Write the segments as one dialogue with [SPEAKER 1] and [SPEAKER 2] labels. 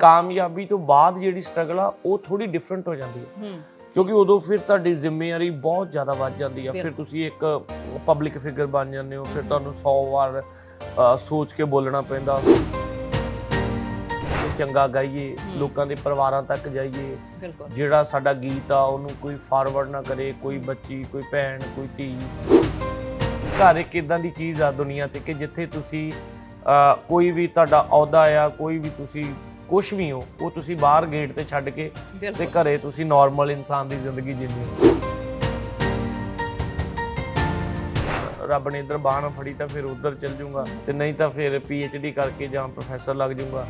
[SPEAKER 1] ਕਾਮਯਾਬੀ ਤੋਂ ਬਾਅਦ ਜਿਹੜੀ ਸਟਰਗਲ ਆ ਉਹ ਥੋੜੀ ਡਿਫਰੈਂਟ ਹੋ ਜਾਂਦੀ ਹੈ। ਕਿਉਂਕਿ ਉਦੋਂ ਫਿਰ ਤੁਹਾਡੀ ਜ਼ਿੰਮੇਵਾਰੀ ਬਹੁਤ ਜ਼ਿਆਦਾ ਵੱਧ ਜਾਂਦੀ ਆ। ਫਿਰ। ਤੁਸੀਂ ਇੱਕ ਪਬਲਿਕ ਫਿਗਰ ਬਣ ਜਾਂਦੇ ਹੋ। ਫਿਰ ਤੁਹਾਨੂੰ 100 ਵਾਰ ਸੋਚ ਕੇ ਬੋਲਣਾ ਪੈਂਦਾ। ਚੰਗਾ ਗਾਈਏ। ਲੋਕਾਂ ਦੇ ਪਰਿਵਾਰਾਂ ਤੱਕ ਜਾਈਏ। ਜਿਹੜਾ ਸਾਡਾ ਗੀਤ ਆ ਉਹਨੂੰ ਕੋਈ ਫਾਰਵਰਡ ਨਾ ਕਰੇ। ਕੋਈ ਬੱਚੀ ਕੋਈ ਭੈਣ ਕੋਈ ਧੀ। ਘਰ ਇੱਕ ਇਦਾਂ ਦੀ ਚੀਜ਼ ਆ ਦੁਨੀਆ ਤੇ ਕਿ ਜਿੱਥੇ ਤੁਸੀਂ ਕੋਈ ਵੀ ਤੁਹਾਡਾ ਅਹੁਦਾ ਆ ਕੋਈ ਵੀ ਤੁਸੀਂ ਕੁਝ ਵੀ ਹੋ ਉਹ ਤੁਸੀਂ ਬਾਹਰ ਗੇਟ ਤੇ ਛੱਡ ਕੇ ਤੇ ਘਰੇ ਤੁਸੀਂ ਨਾਰਮਲ ਇਨਸਾਨ ਦੀ ਜ਼ਿੰਦਗੀ ਜੀਂਦੇ ਹੋ ਰੱਬ ਨੇ ਇਧਰ ਬਾਣ ਫੜੀ ਤਾਂ ਫਿਰ ਉਧਰ ਚੱਲ ਜਾਊਂਗਾ ਤੇ ਨਹੀਂ ਤਾਂ ਫਿਰ ਡੀ ਕਰਕੇ ਜਾਂ ਪ੍ਰੋਫੈਸਰ ਲੱਗ ਜਾਊਂਗਾ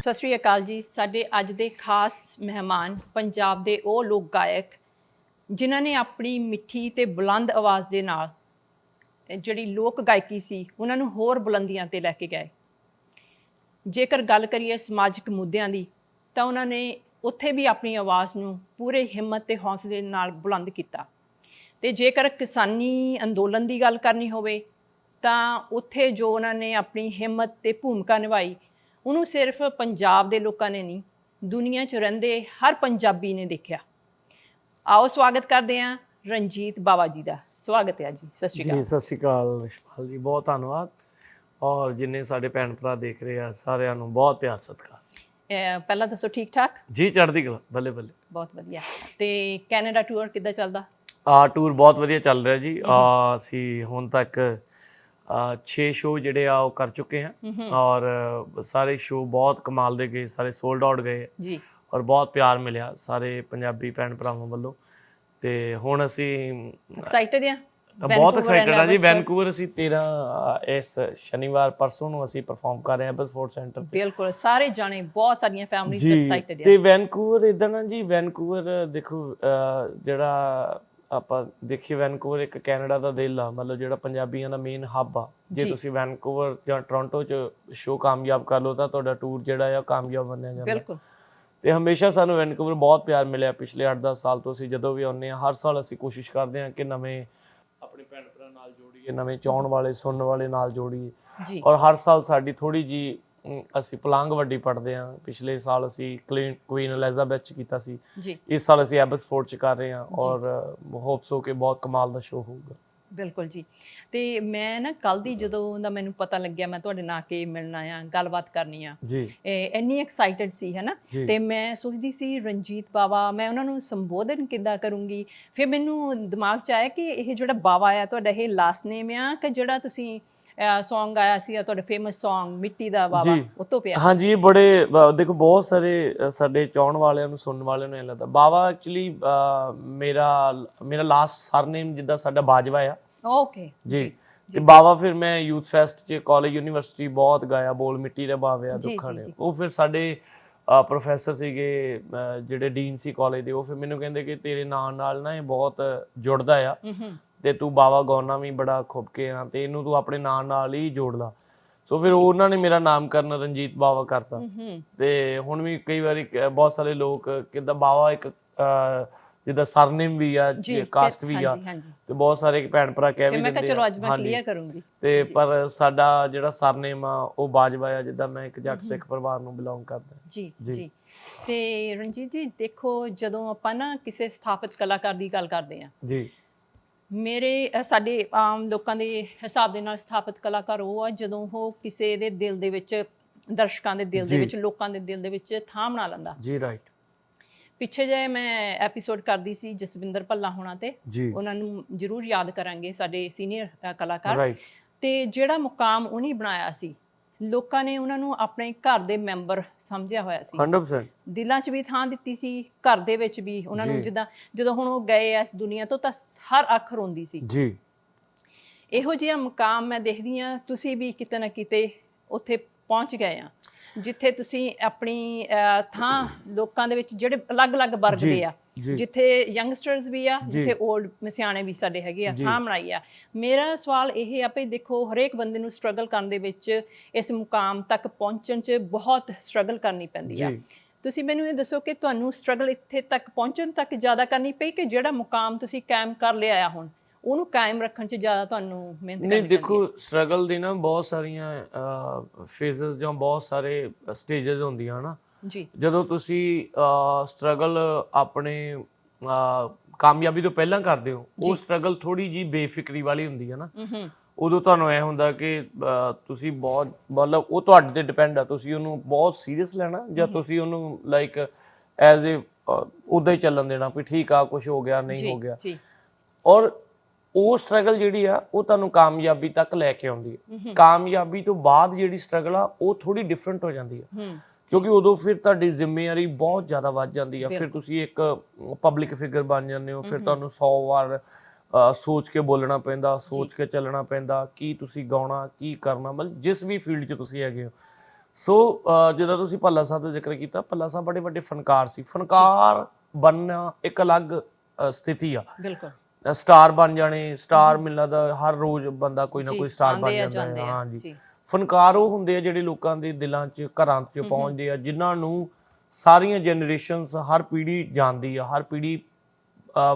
[SPEAKER 2] ਸਤਿ ਸ਼੍ਰੀ ਅਕਾਲ ਜੀ ਸਾਡੇ ਅੱਜ ਦੇ ਖਾਸ ਮਹਿਮਾਨ ਪੰਜਾਬ ਦੇ ਉਹ ਲੋਕ ਗਾਇਕ ਜਿਨ੍ਹਾਂ ਨੇ ਆਪਣੀ ਮਿੱਠੀ ਤੇ ਬੁਲੰਦ ਆਵਾਜ਼ ਦੇ ਨਾਲ ਜਿਹੜੀ ਲੋਕ ਗਾਇਕੀ ਸੀ, ਉਹਨਾਂ ਨੂੰ ਹੋਰ ਬੁਲੰਦੀਆਂ ਤੇ ਲੈ ਕੇ ਗਏ। ਜੇਕਰ ਗੱਲ ਕਰੀਏ ਸਮਾਜਿਕ ਮੁੱਦਿਆਂ ਦੀ, ਤਾਂ ਉਹਨਾਂ ਨੇ ਉੱਥੇ ਵੀ ਆਪਣੀ ਆਵਾਜ਼ ਨੂੰ ਪੂਰੇ ਹਿੰਮਤ ਤੇ ਹੌਸਲੇ ਨਾਲ ਬੁਲੰਦ ਕੀਤਾ। ਤੇ ਜੇਕਰ ਕਿਸਾਨੀ ਅੰਦੋਲਨ ਦੀ ਗੱਲ ਕਰਨੀ ਹੋਵੇ, ਤਾਂ ਉੱਥੇ ਜੋ ਉਹਨਾਂ ਨੇ ਆਪਣੀ ਹਿੰਮਤ ਤੇ ਭੂਮਿਕਾ ਨਿਭਾਈ, ਉਹਨੂੰ ਸਿਰਫ ਪੰਜਾਬ ਦੇ ਲੋਕਾਂ ਨੇ ਨਹੀਂ, ਦੁਨੀਆ 'ਚ ਰਹਿੰਦੇ ਹਰ ਪੰਜਾਬੀ ਨੇ ਦੇਖਿਆ। ਆਓ ਸਵਾਗਤ ਕਰਦੇ ਹਾਂ ਰਣਜੀਤ ਬਾਵਾ ਜੀ ਦਾ। ਸਵਾਗਤ ਹੈ ਜੀ। ਸਤਿ ਸ਼੍ਰੀ
[SPEAKER 1] ਜੀ
[SPEAKER 2] ਅਕਾਲ।
[SPEAKER 1] ਸਤਿ ਸ਼੍ਰੀ ਅਕਾਲ ਰਿਸ਼ਪਾਲ ਜੀ ਬਹੁਤ ਧੰਨਵਾਦ। ਔਰ ਜਿੰਨੇ ਸਾਡੇ ਭੈਣ ਭਰਾ ਦੇਖ ਰਹੇ ਆ ਸਾਰਿਆਂ ਨੂੰ ਬਹੁਤ ਪਿਆਰ ਸਤਿਕਾਰ।
[SPEAKER 2] ਪਹਿਲਾਂ ਦੱਸੋ ਠੀਕ ਠਾਕ?
[SPEAKER 1] ਜੀ ਚੜ੍ਹਦੀ ਕਲਾ ਬੱਲੇ ਬੱਲੇ।
[SPEAKER 2] ਬਹੁਤ ਵਧੀਆ। ਤੇ ਕੈਨੇਡਾ ਟੂਰ ਕਿੱਦਾਂ ਚੱਲਦਾ?
[SPEAKER 1] ਆ ਟੂਰ ਬਹੁਤ ਵਧੀਆ ਚੱਲ ਰਿਹਾ ਜੀ। ਆ ਅਸੀਂ ਹੁਣ ਤੱਕ 6 ਸ਼ੋਅ ਜਿਹੜੇ ਆ ਉਹ ਕਰ ਚੁੱਕੇ ਹੂੰ। ਔਰ ਸਾਰੇ ਸ਼ੋਅ ਬਹੁਤ ਕਮਾਲ ਦੇ ਗਏ ਸਾਰੇ ਸੋਲਡ ਆਊਟ ਗਏ।
[SPEAKER 2] ਜੀ।
[SPEAKER 1] ਔਰ ਬਹੁਤ ਪਿਆਰ ਮਿਲਿਆ ਸਾਰੇ ਪੰਜਾਬੀ ਭੈਣ ਭਰਾਵਾਂ ਵੱਲੋਂ। ਤੇ ਹੁਣ ਅਸੀਂ
[SPEAKER 2] ਐਕਸਾਈਟਡ ਆ?
[SPEAKER 1] ਬਹੁਤ ਐਕਸਾਈਟਡ ਆ ਜੀ। ਵੈਨਕੂਵਰ ਅਸੀਂ 13 ਅ, ਇਸ ਸ਼ਨੀਵਾਰ ਪਰਸੋਂ ਨੂੰ ਅਸੀਂ ਪਰਫਾਰਮ ਕਰ ਰਹੇ ਹਾਂ ਬਸਫੋਰਡ ਸੈਂਟਰ ਤੇ।
[SPEAKER 2] ਬਿਲਕੁਲ ਸਾਰੇ ਜਾਣੇ ਬਹੁਤ ਸਾਰੀਆਂ ਫੈਮਲੀਜ਼ ਐਕਸਾਈਟਡ ਆ।
[SPEAKER 1] ਤੇ ਵੈਨਕੂਵਰ ਇਦਾਂ ਨਾ ਜੀ ਵੈਨਕੂਵਰ ਦੇਖੋ ਜਿਹੜਾ ਆਪਾਂ ਦੇਖੀਏ ਵੈਨਕੂਵਰ ਇੱਕ ਕੈਨੇਡਾ ਦਾ ਦਿਲ ਆ ਮਤਲਬ ਜਿਹੜਾ ਪੰਜਾਬੀਆਂ ਦਾ ਮੇਨ ਹੱਬ ਆ। ਜੇ। ਤੁਸੀਂ ਵੈਨਕੂਵਰ ਜਾਂ ਟੋਰਾਂਟੋ ਚ ਸ਼ੋਅ ਕਾਮਯਾਬ ਕਰ ਲਓ ਤਾਂ ਤੁਹਾਡਾ ਟੂਰ ਜਿਹੜਾ ਆ ਕਾਮਯਾਬ ਬਣਿਆ ਜਾਂਦਾ।
[SPEAKER 2] ਬਿਲਕੁਲ।
[SPEAKER 1] ਤੇ ਹਮੇਸ਼ਾ ਸਾਨੂੰ ਵੈਨਕੂਵਰ ਬਹੁਤ ਪਿਆਰ ਮਿਲਿਆ ਪਿਛਲੇ 8-10 ਸਾਲ ਤੋਂ ਅਸੀਂ ਜਦੋਂ ਵੀ ਆਉਂਦੇ ਹਾਂ ਹਰ ਸਾਲ ਅਸੀਂ ਕੋਸ਼ਿਸ਼ ਕਰਦੇ ਹਾਂ ਕਿ ਨਵੇਂ ਆਪਣੇ ਭੈਣ ਭਰਾ ਨਾਲ ਜੋੜੀਏ ਨਵੇਂ ਚਾਹਣ ਵਾਲੇ ਸੁਣਨ ਵਾਲੇ ਨਾਲ ਜੋੜੀਏ। ਔਰ ਹਰ ਸਾਲ ਸਾਡੀ ਥੋੜੀ ਜੀ ਅਸੀਂ ਪਲਾਂਗ ਵੱਡੀ ਪੜਦੇ ਹਾਂ। ਪਿਛਲੇ ਸਾਲ ਅਸੀਂ ਕੁਈਨ ਐਲਿਜ਼ਾਬੈਥ ਚ ਕੀਤਾ ਸੀ। ਇਸ ਸਾਲ ਅਸੀਂ ਐਬਸਫੋਰਡ ਚ ਕਰ ਰਹੇ ਹਾਂ ਔਰ ਹੋਪਸ ਹੋ ਕਿ ਬਹੁਤ ਕਮਾਲ ਦਾ ਸ਼ੋਅ ਹੋਊਗਾ।
[SPEAKER 2] ਬਿਲਕੁਲ ਜੀ। ਤੇ ਮੈਂ ਨਾ ਕੱਲ ਦੀ ਜਦੋਂ ਦਾ ਮੈਨੂੰ ਪਤਾ ਲੱਗਿਆ ਮੈਂ ਤੁਹਾਡੇ ਨਾਲ ਕੇ ਮਿਲਣਾ ਆ ਗੱਲਬਾਤ ਕਰਨੀ ਆ।
[SPEAKER 1] ਜੀ।
[SPEAKER 2] ਇੰਨੀ ਐਕਸਾਈਟਡ ਸੀ ਹੈ ਨਾ। ਤੇ ਮੈਂ ਸੋਚਦੀ ਸੀ ਰਣਜੀਤ ਬਾਵਾ ਮੈਂ ਉਹਨਾਂ ਨੂੰ ਸੰਬੋਧਨ ਕਿੱਦਾਂ ਕਰੂੰਗੀ? ਫਿਰ ਮੈਨੂੰ ਦਿਮਾਗ 'ਚ ਆਇਆ ਕਿ ਇਹ ਜਿਹੜਾ ਬਾਵਾ ਆ ਤੁਹਾਡਾ ਇਹ ਲਾਸਟ ਨੇਮ ਆ ਕਿ ਜਿਹੜਾ ਤੁਸੀਂ Song ਆਇਆ ਸੀ ਤੁਹਾਡਾ ਫੇਮਸ Song ਮਿੱਟੀ ਦਾ ਬਾਵਾ
[SPEAKER 1] ਜੀ।
[SPEAKER 2] ਉਹ ਤੋਂ ਪਿਆ।
[SPEAKER 1] ਹਾਂਜੀ ਇਹ ਬੜੇ ਦੇਖੋ ਬਹੁਤ ਸਾਰੇ ਸਾਡੇ ਚਾਹਣ ਵਾਲਿਆਂ ਨੂੰ ਸੁਣਨ ਵਾਲਿਆਂ ਨੂੰ ਇਹ ਲੱਗਦਾ। ਬਾਵਾ ਐਕਚੁਅਲੀ ਮੇਰਾ ਮੇਰਾ ਲਾਸਟ ਸਰਨੇਮ ਜਿੱਦਾਂ ਸਾਡਾ ਬਾਜਵਾ ਆ
[SPEAKER 2] ਓਕੇ
[SPEAKER 1] ਜੀ। ਤੇ ਬਾਵਾ ਫਿਰ ਮੈਂ ਯੂਥ ਫੈਸਟ ਚ ਕਾਲਜ ਯੂਨੀਵਰਸਿਟੀ ਬਹੁਤ ਗਾਇਆ ਬੋਲ ਮਿੱਟੀ ਦੇ ਬਾਵੇ ਆ
[SPEAKER 2] ਜੀ,
[SPEAKER 1] ਦੁੱਖਾਂ ਨੇ। ਉਹ ਫਿਰ ਸਾਡੇ ਪ੍ਰੋਫੈਸਰ ਸੀਗੇ ਜਿਹੜੇ ਡੀਨ ਸੀ ਕਾਲਜ ਦੇ ਉਹ ਫਿਰ ਮੈਨੂੰ ਕਹਿੰਦੇ ਕਿ ਤੇਰੇ ਨਾਂ ਨਾਲ ਨਾ ਇਹ ਬਹੁਤ ਜੁੜਦਾ ਆ। ਤੇ ਤੂੰ ਬਾਵਾ ਗਾਉਣਾ ਵੀ ਬੜਾ ਖੁੱਬ ਕੇ ਆ ਤੇ ਇਹਨੂੰ ਤੂੰ ਆਪਣੇ ਨਾਂ ਨਾਲ ਹੀ ਜੋੜ ਲਾ ਸੋ ਫਿਰ ਉਹਨਾਂ ਨੇ ਮੇਰਾ ਨਾਮਕਰਨ ਰਣਜੀਤ ਬਾਵਾ ਕਰਤਾ। ਤੇ ਹੁਣ ਵੀ ਕਈ ਵਾਰੀ ਬਹੁਤ ਸਾਰੇ ਲੋਕ ਕਿਦਾਂ ਬਾਵਾ ਇੱਕ ਜਿੱਦਾਂ ਸਰਨੇਮ ਵੀ ਆ
[SPEAKER 2] ਜੀ
[SPEAKER 1] ਕਾਸਟ ਵੀ ਆ ਤੇ ਬਹੁਤ ਸਾਰੇ ਭੈਣ ਭਰਾ ਕਹਿ ਵੀ
[SPEAKER 2] ਮੈਂ ਕਿਹਾ ਚਲੋ। ਅੱਜ ਮੈਂ। ਕਲੀਅਰ ਕਰੂੰਗੀ।
[SPEAKER 1] ਤੇ ਪਰ ਸਾਡਾ ਜਿਹੜਾ ਸਰਨੇਮ ਆ ਉਹ ਬਾਜਵਾ ਆ ਜਿੱਦਾਂ ਮੈਂ ਇੱਕ ਜੱਟ ਸਿੱਖ ਪਰਿਵਾਰ ਨੂੰ ਬਿਲੋਂਗ ਕਰਦਾ।
[SPEAKER 2] ਜੀ
[SPEAKER 1] ਜੀ।
[SPEAKER 2] ਤੇ ਰਣਜੀਤ ਜੀ ਦੇਖੋ ਜਦੋਂ ਆਪਾਂ ਨਾ ਕਿਸੇ ਸਥਾਪਿਤ ਕਲਾਕਾਰ ਦੀ ਗੱਲ ਕਰਦੇ ਆ
[SPEAKER 1] ਜੀ।
[SPEAKER 2] ਮੇਰੇ ਸਾਡੇ ਆਮ ਲੋਕਾਂ ਦੇ ਹਿਸਾਬ ਦੇ ਨਾਲ ਸਥਾਪਿਤ ਕਲਾਕਾਰ ਉਹ ਆ ਜਦੋਂ ਉਹ ਕਿਸੇ ਦੇ ਦਿਲ ਦੇ ਵਿੱਚ ਦਰਸ਼ਕਾਂ ਦੇ ਦਿਲ ਦੇ। ਵਿੱਚ ਲੋਕਾਂ ਦੇ ਦਿਲ ਦੇ ਵਿੱਚ ਥਾਂ ਬਣਾ ਲੈਂਦਾ।
[SPEAKER 1] ਜੀ ਰਾਈਟ
[SPEAKER 2] ਪਿੱਛੇ ਜੇ ਮੈਂ ਐਪੀਸੋਡ ਕਰਦੀ ਸੀ ਜਸਵਿੰਦਰ ਭੱਲਾ ਹੋਣਾ ਤੇ ਉਹਨਾਂ ਨੂੰ ਜ਼ਰੂਰ ਯਾਦ ਕਰਾਂਗੇ ਸਾਡੇ ਸੀਨੀਅਰ ਕਲਾਕਾਰ। ਤੇ ਜਿਹੜਾ ਮੁਕਾਮ ਉਹਨੇ ਬਣਾਇਆ ਸੀ ਲੋਕਾਂ ਨੇ ਉਹਨਾਂ ਨੂੰ ਆਪਣੇ ਘਰ ਦੇ ਮੈਂਬਰ ਸਮਝਿਆ ਹੋਇਆ ਸੀ।
[SPEAKER 1] 100%
[SPEAKER 2] ਦਿਲਾਂ 'ਚ ਵੀ ਥਾਂ ਦਿੱਤੀ ਸੀ ਘਰ ਦੇ ਵਿੱਚ ਵੀ ਉਹਨਾਂ ਨੂੰ। ਜਿੱਦਾਂ ਜਦੋਂ ਹੁਣ ਉਹ ਗਏ ਐ ਇਸ ਦੁਨੀਆ ਤੋਂ ਤਾਂ ਹਰ ਅੱਖ ਰੋਂਦੀ ਸੀ।
[SPEAKER 1] ਜੀ।
[SPEAKER 2] ਇਹੋ ਜਿਹਾ ਮੁਕਾਮ ਮੈਂ ਦੇਖਦੀ ਆ ਤੁਸੀਂ ਵੀ ਕਿਤੇ ਨਾ ਕਿਤੇ ਉੱਥੇ ਪਹੁੰਚ ਗਏ ਆ ਜਿੱਥੇ ਤੁਸੀਂ ਆਪਣੀ ਅਹ, ਥਾਂ ਲੋਕਾਂ ਦੇ ਵਿੱਚ ਜਿਹੜੇ ਅਲੱਗ-ਅਲੱਗ ਵਰਗ
[SPEAKER 1] ਜੀ,
[SPEAKER 2] ਦੇ ਆ
[SPEAKER 1] ਜੀ।
[SPEAKER 2] ਜਿੱਥੇ ਯੰਗਸਟਰਸ ਵੀ ਆ
[SPEAKER 1] ਜੀ।
[SPEAKER 2] ਜਿੱਥੇ 올ਡ ਮਸਿਆਣੇ ਵੀ ਸਾਡੇ ਹੈਗੇ ਆ
[SPEAKER 1] ਜੀ।
[SPEAKER 2] ਥਾਂ ਬਣਾਈ ਆ ਮੇਰਾ ਸਵਾਲ ਇਹ ਆ ਭਈ ਦੇਖੋ ਹਰੇਕ ਬੰਦੇ ਨੂੰ ਸਟਰਗਲ ਕਰਨ ਦੇ ਵਿੱਚ ਇਸ ਮੁਕਾਮ ਤੱਕ ਪਹੁੰਚਣ 'ਚ ਬਹੁਤ ਸਟਰਗਲ ਕਰਨੀ ਪੈਂਦੀ ਆ
[SPEAKER 1] ਜੀ।
[SPEAKER 2] ਤੁਸੀਂ ਮੈਨੂੰ ਇਹ ਦੱਸੋ ਕਿ ਤੁਹਾਨੂੰ ਸਟਰਗਲ ਇੱਥੇ ਤੱਕ ਪਹੁੰਚਣ ਤੱਕ ਜ਼ਿਆਦਾ ਕਰਨੀ ਪਈ ਕਿ ਜਿਹੜਾ ਮੁਕਾਮ ਤੁਸੀਂ ਕਾਇਮ ਕਰ ਲਿਆ ਆ ਹੁਣ ਉਹਨੂੰ ਕਾਇਮ ਰੱਖਣ 'ਚ ਜ਼ਿਆਦਾ ਤੁਹਾਨੂੰ ਮਿਹਨਤ ਕਰਨੀ
[SPEAKER 1] ਨਹੀਂ
[SPEAKER 2] ਪੈਂਦੀ ਹੈ?
[SPEAKER 1] ਦੇਖੋ ਸਟਰਗਲ ਦੀ ਨਾ ਬਹੁਤ ਸਾਰੀਆਂ ਫੇਜ਼ਸ ਜਾਂ ਬਹੁਤ ਸਾਰੇ ਸਟੇजेस ਹੁੰਦੀਆਂ ਹਨਾ?
[SPEAKER 2] ਜੀ।
[SPEAKER 1] ਜਦੋਂ ਤੁਸੀਂ ਸਟਰਗਲ ਆਪਣੇ ਕਾਮਯਾਬੀ ਤੋਂ ਪਹਿਲਾਂ ਕਰਦੇ ਹੋ ਉਹ। ਸਟਰਗਲ ਥੋੜੀ ਜੀ ਬੇਫਿਕਰੀ ਵਾਲੀ ਹੁੰਦੀ ਹੈ ਨਾ? ਉਦੋਂ ਤੁਹਾਨੂੰ ਐ ਹੁੰਦਾ ਕਿ ਤੁਸੀਂ ਬਹੁਤ ਮਤਲਬ ਉਹ ਤੁਹਾਡੇ ਤੇ ਡਿਪੈਂਡ ਆ ਤੁਸੀਂ ਉਹਨੂੰ ਬਹੁਤ ਸੀਰੀਅਸ ਲੈਣਾ ਜਾਂ ਤੁਸੀਂ ਉਹਨੂੰ ਲਾਈਕ ਐਜ਼ ਅ ਉਦਾਂ ਹੀ ਚੱਲਣ ਦੇਣਾ ਵੀ ਠੀਕ ਆ ਕੁਝ ਹੋ ਗਿਆ ਨਹੀਂ ਹੋ ਗਿਆ।
[SPEAKER 2] ਜੀ।
[SPEAKER 1] ਔਰ ਉਹ ਸਟਰਗਲ ਜਿਹੜੀ ਆ ਉਹ ਤੁਹਾਨੂੰ ਕਾਮਯਾਬੀ ਤੱਕ ਲੈ ਕੇ ਆਉਂਦੀ ਹੈ ਕਾਮਯਾਬੀ ਤੋਂ ਬਾਅਦ ਜਿਹੜੀ ਸਟਰਗਲ ਆ ਉਹ ਥੋੜੀ ਡਿਫਰੈਂਟ ਹੋ ਜਾਂਦੀ ਹੈ ਕਿਉਂਕਿ ਉਦੋਂ ਫਿਰ ਤੁਹਾਡੀ ਜ਼ਿੰਮੇਵਾਰੀ ਬਹੁਤ ਜ਼ਿਆਦਾ ਵੱਧ ਜਾਂਦੀ ਆ। ਫਿਰ। ਤੁਸੀਂ ਇੱਕ ਪਬਲਿਕ ਫਿਗਰ ਬਣ ਜਾਂਦੇ ਹੋ ਫਿਰ ਤੁਹਾਨੂੰ 100 ਵਾਰ ਸੋਚ ਕੇ ਬੋਲਣਾ ਪੈਂਦਾ ਸੋਚ ਕੇ ਚੱਲਣਾ ਪੈਂਦਾ ਕੀ ਤੁਸੀਂ ਗਾਉਣਾ ਕੀ ਕਰਨਾ ਮਤਲਬ ਜਿਸ ਵੀ ਫੀਲਡ 'ਚ ਤੁਸੀਂ ਹੈਗੇ ਹੋ। ਸੋ ਜਦੋਂ ਤੁਸੀਂ ਭੱਲਾ ਸਾਹਿਬ ਦਾ ਜ਼ਿਕਰ ਕੀਤਾ ਭੱਲਾ ਸਾਹਿਬ ਬੜੇ ਵੱਡੇ ਫਨਕਾਰ ਸੀ। ਫਨਕਾਰ ਬਣਨਾ ਇੱਕ ਅਲੱਗ ਸਥਿਤੀ ਆ।
[SPEAKER 2] ਬਿਲਕੁਲ।
[SPEAKER 1] ਸਟਾਰ ਬਣ ਜਾਣੇ ਸਟਾਰ ਮਿਲਣਾ ਦਾ ਹਰ ਰੋਜ਼ ਬੰਦਾ ਕੋਈ ਨਾ ਕੋਈ ਸਟਾਰ ਬਣ ਜਾਂਦਾ ਹੈ
[SPEAKER 2] ਆ,
[SPEAKER 1] ਹਾਂ ਜੀ।
[SPEAKER 2] ਜੀ।
[SPEAKER 1] ਫਨਕਾਰ ਉਹ ਹੁੰਦੇ ਆ ਜਿਹੜੇ ਲੋਕਾਂ ਦੇ ਦਿਲਾਂ 'ਚ ਘਰਾਂ 'ਚ ਪਹੁੰਚਦੇ ਆ ਜਿਨ੍ਹਾਂ ਨੂੰ ਸਾਰੀਆਂ ਜਨਰੇਸ਼ਨਸ ਹਰ ਪੀੜ੍ਹੀ ਜਾਣਦੀ ਆ ਹਰ ਪੀੜ੍ਹੀ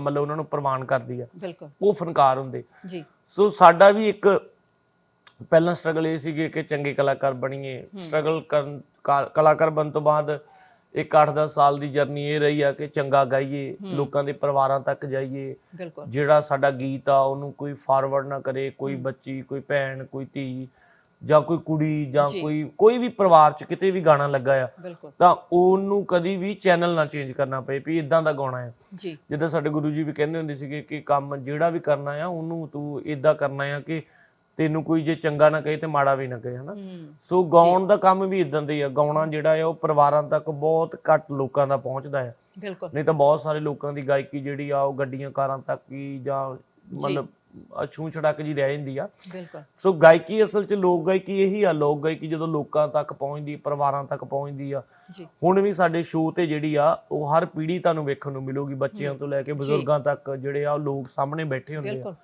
[SPEAKER 1] ਮਤਲਬ ਉਹਨਾਂ ਨੂੰ ਪ੍ਰਮਾਣ ਕਰਦੀ ਆ। ਉਹ ਫਨਕਾਰ ਹੁੰਦੇ।
[SPEAKER 2] ਜੀ।
[SPEAKER 1] ਸੋ ਸਾਡਾ ਵੀ ਇੱਕ ਪਹਿਲਾਂ ਸਟਰਗਲ ਇਹ ਸੀਗੇ ਕਿ ਚੰਗੇ ਕਲਾਕਾਰ ਬਣੀਏ। ਸਟਰਗਲ ਕਰਨ ਕਲਾਕਾਰ ਬਣਨ ਤੋਂ ਬਾਅਦ ਇੱਕ 8-10 ਸਾਲ ਦੀ ਜਰਨੀ ਇਹ ਰਹੀ ਆ ਕਿ ਚੰਗਾ ਗਾਈਏ ਲੋਕਾਂ ਦੇ ਪਰਿਵਾਰਾਂ ਤੱਕ ਜਾਈਏ। ਜਿਹੜਾ ਸਾਡਾ ਗੀਤ ਆ ਉਹਨੂੰ ਕੋਈ ਫਾਰਵਰਡ ਨਾ ਕਰੇ ਕੋਈ ਬੱਚੀ ਕੋਈ ਭੈਣ ਕੋਈ ਧੀ ਜਾਂ ਕੋਈ ਕੁੜੀ ਜਾਂ। ਕੋਈ ਕੋਈ ਵੀ ਪਰਿਵਾਰ 'ਚ ਕਿਤੇ ਵੀ ਗਾਣਾ ਲੱਗਾ ਆ ਤਾਂ ਉਹਨੂੰ ਕਦੀ ਵੀ ਚੈਨਲ ਨਾ ਚੇਂਜ ਕਰਨਾ ਪਏ ਵੀ ਇਦਾਂ ਦਾ ਗਾਉਣਾ ਹੈ
[SPEAKER 2] ਜੀ।
[SPEAKER 1] ਜਿੱਦਾਂ ਸਾਡੇ ਗੁਰੂ ਜੀ ਵੀ ਕਹਿੰਦੇ ਹੁੰਦੇ ਸੀਗੇ ਕਿ ਕੰਮ ਜਿਹੜਾ ਵੀ ਕਰਨਾ ਆ ਉਹਨੂੰ ਤੂੰ ਇਦਾਂ ਕਰਨਾ ਆ ਕਿ ਤੈਨੂੰ ਕੋਈ ਜੇ ਚੰਗਾ ਨਾ ਕਹੇ ਤੇ ਮਾੜਾ ਵੀ ਨਾ ਕਹੇ ਹਨਾ?
[SPEAKER 2] ਹੂੰ
[SPEAKER 1] ਸੋ ਗਾਉਣ ਦਾ ਕੰਮ ਵੀ ਇਦਾਂ ਦਾ ਹੀ ਆ ਗਾਉਣਾ ਜਿਹੜਾ ਆ ਉਹ ਪਰਿਵਾਰਾਂ ਤੱਕ ਬਹੁਤ ਘੱਟ ਲੋਕਾਂ ਦਾ ਪਹੁੰਚਦਾ ਆ।
[SPEAKER 2] ਬਿਲਕੁਲ।
[SPEAKER 1] ਨਹੀਂ ਤਾਂ ਬਹੁਤ ਸਾਰੇ ਲੋਕਾਂ ਦੀ ਗਾਇਕੀ ਜਿਹੜੀ ਆ ਉਹ ਗੱਡੀਆਂ ਕਾਰਾਂ ਤੱਕ ਹੀ ਜਾਂ ਮਤਲਬ ਅਛੂ ਛੜਕ ਜੀ ਰਹਿ ਜਾਂਦੀ ਆ।
[SPEAKER 2] ਬਿਲਕੁਲ।
[SPEAKER 1] ਸੋ ਗਾਇਕੀ ਅਸਲ 'ਚ ਲੋਕ ਗਾਇਕੀ ਇਹੀ ਆ ਲੋਕ ਗਾਇਕੀ ਜਦੋਂ ਲੋਕਾਂ ਤੱਕ ਪਹੁੰਚਦੀ ਪਰਿਵਾਰਾਂ ਤੱਕ ਪਹੁੰਚਦੀ ਆ ਹੁਣ ਵੀ ਸਾਡੇ ਸ਼ੋਅ ਤੇ ਜਿਹੜੀ ਆ ਉਹ ਹਰ ਪੀੜ੍ਹੀ ਤੁਹਾਨੂੰ ਵੇਖਣ ਨੂੰ ਮਿਲੂਗੀ ਬੱਚਿਆਂ ਤੋਂ ਲੈ ਕੇ ਬਜ਼ੁਰਗਾਂ ਤੱਕ ਜਿਹੜੇ ਆ ਲੋਕ ਸਾਹਮਣੇ ਬੈਠੇ ਹੁੰਦੇ ਆ।
[SPEAKER 2] ਬਿਲਕੁਲ।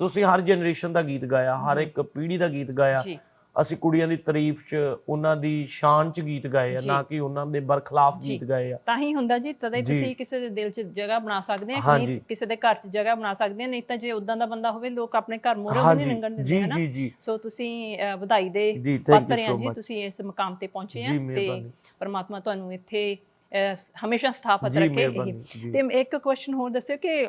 [SPEAKER 1] ਸੋ ਅਸੀਂ ਹਰ ਜਨਰੇਸ਼ਨ ਦਾ ਗੀਤ ਗਾਇਆ ਹਰ ਇੱਕ ਪੀੜ੍ਹੀ ਦਾ ਗੀਤ ਗਾਇਆ
[SPEAKER 2] ਜੀ
[SPEAKER 1] ਅਸੀਂ ਕੁੜੀਆਂ ਦੀ ਤਾਰੀਫ 'ਚ ਉਹਨਾਂ ਦੀ ਸ਼ਾਨ 'ਚ ਗੀਤ ਗਾਏ ਆ
[SPEAKER 2] ਜੀ।
[SPEAKER 1] ਨਾ ਕਿ ਉਹਨਾਂ ਦੇ ਬਰਖਲਾਫ
[SPEAKER 2] ਜੀ।
[SPEAKER 1] ਗੀਤ ਗਾਏ ਆ
[SPEAKER 2] ਤਾਂ ਹੀ ਹੁੰਦਾ ਜੀ ਤਦੇ
[SPEAKER 1] ਜੀ।
[SPEAKER 2] ਤੁਸੀਂ ਕਿਸੇ ਦੇ ਦਿਲ 'ਚ ਜਗ੍ਹਾ ਬਣਾ ਸਕਦੇ ਆ। ਨਹੀਂ ਕਿਸੇ ਦੇ ਘਰ 'ਚ ਜਗ੍ਹਾ ਬਣਾ ਸਕਦੇ ਆ ਨਹੀਂ ਤਾਂ ਜੇ ਉਦਾਂ ਦਾ ਬੰਦਾ ਹੋਵੇ ਲੋਕ ਆਪਣੇ ਘਰ ਮੋਰੇ ਨਹੀਂ
[SPEAKER 1] ਹਾਂਜੀ
[SPEAKER 2] ਲੰਘਣ ਦਿੰਦੇ
[SPEAKER 1] ਜੀ
[SPEAKER 2] ਸੋ ਤੁਸੀਂ ਅਹ, ਵਧਾਈ ਦੇ
[SPEAKER 1] ਜੀ
[SPEAKER 2] ਪਾਤਰ ਆ ਜੀ ਤੁਸੀਂ ਇਸ ਮੁਕਾਮ ਤੇ ਪਹੁੰਚੇ ਆ
[SPEAKER 1] ਜੀ,
[SPEAKER 2] ਤੇ
[SPEAKER 1] ਮਿਹਰਬਾਨੀ।
[SPEAKER 2] ਪਰਮਾਤਮਾ ਤੁਹਾਨੂੰ ਇੱਥੇ ਅਹ, ਹਮੇਸ਼ਾ ਸਥਾਪਿਤ
[SPEAKER 1] ਜੀ,
[SPEAKER 2] ਰੱਖੇ
[SPEAKER 1] ਮਿਹਰਬਾਨੀ,
[SPEAKER 2] ਇਹੀ।
[SPEAKER 1] ਜੀ।
[SPEAKER 2] ਤੇ ਇੱਕ ਕੁਐਸਚਨ ਹੋਰ ਦੱਸਿਓ ਕਿ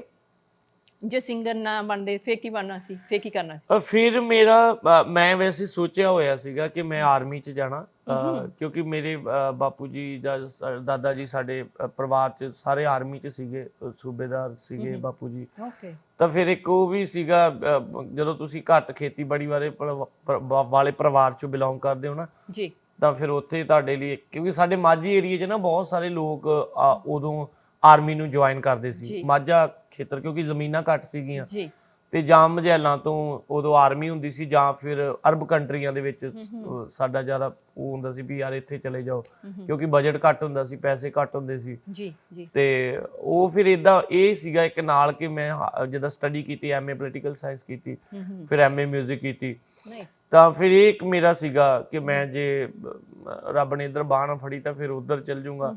[SPEAKER 2] ਜੇ ਸਿੰਗਰ ਨਾ ਬਣਦੇ ਫੇਰ ਕੀ ਬਣਨਾ ਸੀ? ਫੇਰ ਕੀ ਕਰਨਾ ਸੀ?
[SPEAKER 1] ਅ, ਫਿਰ ਮੇਰਾ ਅ, ਮੈਂ ਵੈਸੇ ਸੋਚਿਆ ਹੋਇਆ ਸੀਗਾ ਕਿ ਮੈਂ ਆਰਮੀ 'ਚ ਜਾਣਾ ਅ, ਕਿਉਂਕਿ ਮੇਰੇ ਅ, ਬਾਪੂ ਜੀ ਦਾ ਸ- ਦਾਦਾ ਜੀ ਸਾਡੇ ਅ, ਪਰਿਵਾਰ 'ਚ ਸਾਰੇ ਆਰਮੀ 'ਚ ਸੀਗੇ ਅ, ਸੂਬੇਦਾਰ ਸੀਗੇ ਬਾਪੂ ਜੀ।
[SPEAKER 2] ਓਕੇ
[SPEAKER 1] ਤਾਂ ਫਿਰ ਇੱਕ ਉਹ ਵੀ ਸੀਗਾ ਅ, ਜਦੋਂ ਤੁਸੀਂ ਘੱਟ ਖੇਤੀਬਾੜੀ ਵਾਲੇ ਪਰਿਵਾ- ਵਾਲੇ ਪਰਿਵਾਰ 'ਚੋਂ ਬਿਲੋਂਗ ਕਰਦੇ ਹੋ ਨਾ
[SPEAKER 2] ਜੀ।
[SPEAKER 1] ਤਾਂ ਫਿਰ ਉੱਥੇ ਤੁਹਾਡੇ ਲਈ ਕਿਉਂਕਿ ਸਾਡੇ ਮਾਝੀ ਏਰੀਆ 'ਚ ਨਾ ਬਹੁਤ ਸਾਰੇ ਲੋਕ ਅ, ਉਦੋਂ ਆਰਮੀ ਨੂੰ ਜੁਆਇਨ ਕਰਦੇ
[SPEAKER 2] ਜੀ।
[SPEAKER 1] ਸੀ ਮਾਝਾ ਖੇਤਰ ਕਿਉਂਕਿ ਜ਼ਮੀਨਾਂ ਘੱਟ ਸੀਗੀਆਂ।
[SPEAKER 2] ਜੀ।
[SPEAKER 1] ਤੇ ਜਾਂ ਮਝੈਲਾਂ ਤੋਂ ਉਦੋਂ ਆਰਮੀ ਹੁੰਦੀ ਸੀ ਜਾਂ ਫਿਰ ਅਰਬ ਕੰਟਰੀਆਂ ਦੇ ਵਿੱਚ ਅਹ ਸਾਡਾ ਜ਼ਿਆਦਾ ਉਹ ਹੁੰਦਾ ਸੀ ਵੀ ਯਾਰ ਇੱਥੇ ਚਲੇ ਜਾਓ ਕਿਉਂਕਿ ਬਜਟ ਘੱਟ ਹੁੰਦਾ ਸੀ ਪੈਸੇ ਘੱਟ ਹੁੰਦੇ ਸੀ।
[SPEAKER 2] ਜੀ ਜੀ।
[SPEAKER 1] ਤੇ ਉਹ ਫਿਰ ਇਦਾਂ ਇਹ ਸੀਗਾ ਇੱਕ ਨਾਲ ਕਿ ਮੈਂ ਹ- ਜਦੋਂ ਸਟੱਡੀ ਕੀਤੀ ਐਮਏ ਪੋਲੀਟੀਕਲ ਸਾਇੰਸ ਕੀਤੀ
[SPEAKER 2] ਹੂੰ ਹੂੰ।
[SPEAKER 1] ਫਿਰ ਐਮਏ 뮤직 ਕੀਤੀ।
[SPEAKER 2] ਨਾਈਸ
[SPEAKER 1] ਤਾਂ ਫਿਰ ਇਹ ਇੱਕ ਮੇਰਾ ਸੀਗਾ ਕਿ ਮੈਂ ਜੇ ਅਹ, ਰੱਬ ਨੇ ਇਧਰ ਬਾਹ ਨਾ ਫੜੀ ਤਾਂ ਫਿਰ ਉਧਰ ਚੱਲ ਜਾਊਂਗਾ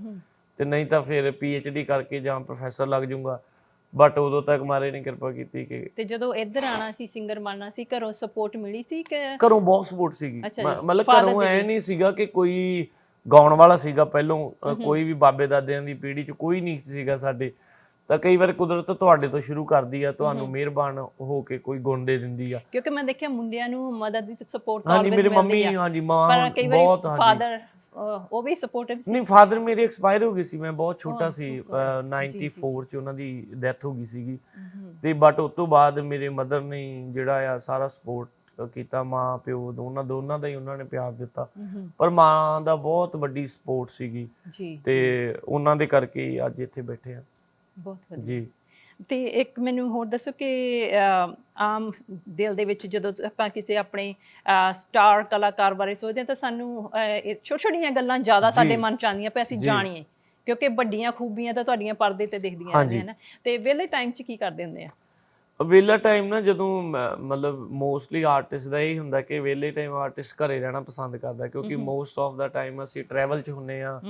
[SPEAKER 1] ਤੇ ਨਹੀਂ ਤਾਂ ਫਿਰ ਪੀਐਚਡੀ ਕਰਕੇ ਜਾਂ ਪ੍ਰੋਫੈਸਰ ਲੱਗ ਜਾਊਂਗਾ। ਬਟ ਉਦੋਂ ਤੱਕ ਮਾਰੇ ਨੇ ਕਿਰਪਾ ਕੀਤੀ ਕਿ
[SPEAKER 2] ਤੇ ਜਦੋਂ ਇੱਧਰ ਆਣਾ ਸੀ ਸਿੰਗਰ ਬਣਨਾ ਸੀ ਘਰੋਂ ਸਪੋਰਟ ਮਿਲੀ ਸੀ ਕਿ
[SPEAKER 1] ਘਰੋਂ ਬਹੁਤ ਸਪੋਰਟ ਸੀਗੀ। ਮਤਲਬ ਘਰੋਂ ਐ। ਨਹੀਂ ਸੀਗਾ ਕਿ ਕੋਈ ਗਾਉਣ ਵਾਲਾ ਸੀਗਾ ਪਹਿਲੋਂ ਕੋਈ ਵੀ ਬਾਬੇ ਦਾਦਿਆਂ ਦੀ ਪੀੜ੍ਹੀ 'ਚ ਕੋਈ ਨਹੀਂ ਸੀਗਾ ਸਾਡੇ। ਤਾਂ ਕਈ ਵਾਰ ਕੁਦਰਤ ਤੁਹਾਡੇ ਤੋਂ ਸ਼ੁਰੂ ਕਰਦੀ ਆ ਤੁਹਾਨੂੰ ਮਿਹਰਬਾਨ ਹੋ ਕੇ ਕੋਈ ਗੁਣ ਦੇ ਦਿੰਦੀ ਆ।
[SPEAKER 2] ਕਿਉਂਕਿ ਮੈਂ ਦੇਖਿਆ ਮੁੰਡਿਆਂ ਨੂੰ ਮਦਦ ਦੀ ਸਪੋਰਟ ਤਾਂ
[SPEAKER 1] ਹਾਂਜੀ
[SPEAKER 2] ਆਲਵੇਜ਼
[SPEAKER 1] ਮੇਰੇ ਮੰਮੀ
[SPEAKER 2] ਮਿਲਦੀ
[SPEAKER 1] ਹਾਂਜੀ ਮਾਂ
[SPEAKER 2] ਪਰ ਕਈ
[SPEAKER 1] ਬਹੁਤ
[SPEAKER 2] ਵਾਰੀ
[SPEAKER 1] ਹਾਂਜੀ।
[SPEAKER 2] ਫਾਦਰ ਉਹ ਵੀ ਸਪੋਰਟਿਵ ਸੀ।
[SPEAKER 1] ਨਹੀਂ ਫਾਦਰ ਮੇਰੇ ਐਕਸਪਾਇਰ ਹੋ ਗਏ ਸੀ ਮੈਂ ਬਹੁਤ ਛੋਟਾ
[SPEAKER 2] so
[SPEAKER 1] ਸੀ
[SPEAKER 2] sorry.
[SPEAKER 1] ਅ,
[SPEAKER 2] ਜੀ, ਜੀ,
[SPEAKER 1] 94 ਚ ਉਹਨਾਂ ਦੀ ਡੈਥ ਹੋ ਗਈ ਸੀਗੀ। ਤੇ ਬਟ ਉਸ ਤੋਂ ਬਾਅਦ ਮੇਰੇ ਮਦਰ ਨੇ ਜਿਹੜਾ ਆ ਸਾਰਾ ਸਪੋਰਟ ਕੀਤਾ ਮਾਂ ਪਿਓ ਦੋਨਾਂ ਦੋਨਾਂ ਦਾ ਹੀ ਉਹਨਾਂ ਨੇ ਪਿਆਰ ਦਿੱਤਾ। ਪਰ ਮਾਂ ਦਾ ਬਹੁਤ ਵੱਡੀ ਸਪੋਰਟ ਸੀਗੀ। ਤੇ ਉਹਨਾਂ ਦੇ ਕਰਕੇ ਅੱਜ ਇੱਥੇ ਬੈਠੇ ਆ।
[SPEAKER 2] ਬਹੁਤ ਵਧੀਆ।
[SPEAKER 1] ਜੀ
[SPEAKER 2] ਤੇ ਇੱਕ ਮੈਨੂੰ ਹੋਰ ਦੱਸੋ ਕਿ ਅਹ, ਆਮ ਦਿਲ ਦੇ ਵਿੱਚ ਜਦੋਂ ਆਪਾਂ ਕਿਸੇ ਆਪਣੇ ਸਟਾਰ ਕਲਾਕਾਰ ਬਾਰੇ ਸੋਚਦੇ ਹਾਂ ਤਾਂ ਸਾਨੂੰ ਛੋਟੀਆਂ ਛੋਟੀਆਂ ਗੱਲਾਂ ਜ਼ਿਆਦਾ ਸਾਡੇ ਮਨ ਚ ਆਉਂਦੀਆਂ ਪਏ ਅਸੀਂ ਜਾਣੀਏ। ਕਿਉਂਕਿ ਵੱਡੀਆਂ ਖੂਬੀਆਂ ਤਾਂ ਤੁਹਾਡੀਆਂ ਪਰਦੇ ਤੇ ਦਿਖਦੀਆਂ
[SPEAKER 1] ਹਾਂਜੀ।
[SPEAKER 2] ਰਹਿੰਦੀਆਂ ਨਾ? ਤੇ ਵਿਹਲੇ ਟਾਈਮ 'ਚ ਕੀ ਕਰਦੇ ਹੁੰਦੇ ਆ?
[SPEAKER 1] ਵੇਲਾ ਟਾਈਮ ਨਾ ਜਦੋਂ ਮ- ਮਤਲਬ ਮੋਸਟਲੀ ਆਰਟਿਸਟ ਦਾ ਇਹ ਹੁੰਦਾ ਕਿ ਵੇਲੇ ਟਾਈਮ ਆਰਟਿਸਟ ਘਰੇ ਰਹਿਣਾ ਪਸੰਦ ਕਰਦਾ ਕਿਉਂਕਿ ਮੋਸਟ ਆਫ ਦਾ ਟਾਈਮ ਅਸੀਂ ਟਰੈਵਲ 'ਚ ਹੁੰਨੇ ਆ।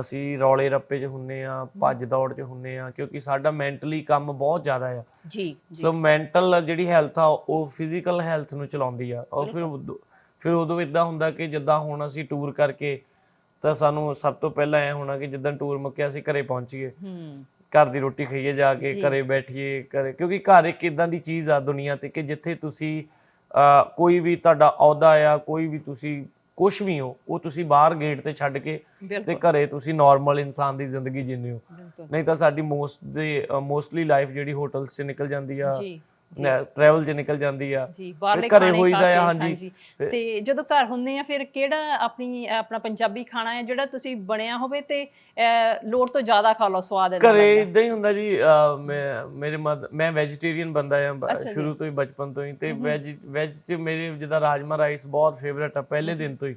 [SPEAKER 1] ਅਸੀਂ ਰੌਲੇ ਰੱਪੇ 'ਚ ਹੁੰਨੇ ਆ ਭੱਜ ਦੌੜ 'ਚ ਹੁੰਨੇ ਆ ਕਿਉਂਕਿ ਸਾਡਾ ਮੈਂਟਲੀ ਕੰਮ ਬਹੁਤ ਜ਼ਿਆਦਾ ਆ।
[SPEAKER 2] ਜੀ
[SPEAKER 1] ਸੋ ਮੈਂਟਲ ਜਿਹੜੀ ਹੈਲਥ ਆ ਉਹ ਫਿਜ਼ੀਕਲ ਹੈਲਥ ਨੂੰ ਚਲਾਉਂਦੀ ਆ। ਔਰ ਫਿਰ ਉਦੋਂ- ਫਿਰ ਉਦੋਂ ਇਦਾਂ ਹੁੰਦਾ ਕਿ ਜਿੱਦਾਂ ਹੁਣ ਅਸੀਂ ਟੂਰ ਕਰਕੇ ਤਾਂ ਸਾਨੂੰ ਸਭ ਤੋਂ ਪਹਿਲਾਂ ਐ ਹੋਣਾ ਕਿ ਜਿੱਦਾਂ ਟੂਰ ਮੁੱਕਿਆ ਅਸੀਂ ਘਰੇ ਪਹੁੰਚੀਏ।
[SPEAKER 2] ਹੂੰ।
[SPEAKER 1] ਘਰ ਦੀ ਰੋਟੀ ਖਾਈਏ ਜਾ ਕੇ
[SPEAKER 2] ਜੀ।
[SPEAKER 1] ਘਰੇ ਬੈਠੀਏ ਘਰੇ ਕਿਉਂਕਿ ਘਰ ਇੱਕ ਇਦਾਂ ਦੀ ਚੀਜ਼ ਆ ਦੁਨੀਆ ਤੇ ਕਿ ਜਿੱਥੇ ਤੁਸੀਂ ਅਹ, ਕੋਈ ਵੀ ਤੁਹਾਡਾ ਅਹੁਦਾ ਆ ਕੋਈ ਵੀ ਤੁਸੀਂ ਕੁਝ ਵੀ ਹੋ ਉਹ ਤੁਸੀਂ ਬਾਹਰ ਗੇਟ ਤੇ ਛੱਡ ਕੇ ਤੇ ਘਰੇ ਤੁਸੀਂ ਨਾਰਮਲ ਇਨਸਾਨ ਦੀ ਜ਼ਿੰਦਗੀ ਜੀਂਦੇ ਹੋ। ਨਹੀਂ ਤਾਂ ਸਾਡੀ ਮੋਸਟ ਦੇ ਮੋਸਟਲੀ ਲਾਈਫ ਜਿਹੜੀ ਹੋਟਲਸ 'ਚ ਨਿਕਲ ਜਾਂਦੀ ਆ ਟਰੈਵਲ 'ਚ ਨਿਕਲ ਜਾਂਦੀ ਆ।
[SPEAKER 2] ਜੀ ਬਾਹਰਲੇ
[SPEAKER 1] ਘਰੇ
[SPEAKER 2] ਖਾਣੇ
[SPEAKER 1] ਹੋਈਦਾ ਆ, ਹਾਂਜੀ।
[SPEAKER 2] ਤੇ ਜਦੋਂ ਘਰ ਹੁੰਦੇ ਆ ਫਿਰ ਕਿਹੜਾ ਆਪਣੀ ਆਪਣਾ ਪੰਜਾਬੀ ਖਾਣਾ ਹੈ ਜਿਹੜਾ ਤੁਸੀਂ ਬਣਿਆ ਹੋਵੇ ਤੇ ਲੋੜ ਤੋਂ ਜ਼ਿਆਦਾ ਖਾ ਲਓ ਸਵਾਦ ਇਹਦਾ
[SPEAKER 1] ਘਰੇ। ਇਦਾਂ ਹੀ ਹੁੰਦਾ ਜੀ ਮੈਂ ਮੇਰੇ ਮੈਂ ਵੈਜੀਟੇਰੀਅਨ ਬੰਦਾ ਆ। ਸ਼ੁਰੂ ਤੋਂ ਹੀ ਬਚਪਨ ਤੋਂ ਹੀ। ਤੇ ਵੈਜ ਵੈਜ ਚ ਮੇਰੇ ਜਿੱਦਾਂ ਰਾਜਮਾ ਰਾਈਸ ਬਹੁਤ ਫੇਵਰਟ ਆ ਪਹਿਲੇ ਦਿਨ ਤੋਂ ਹੀ।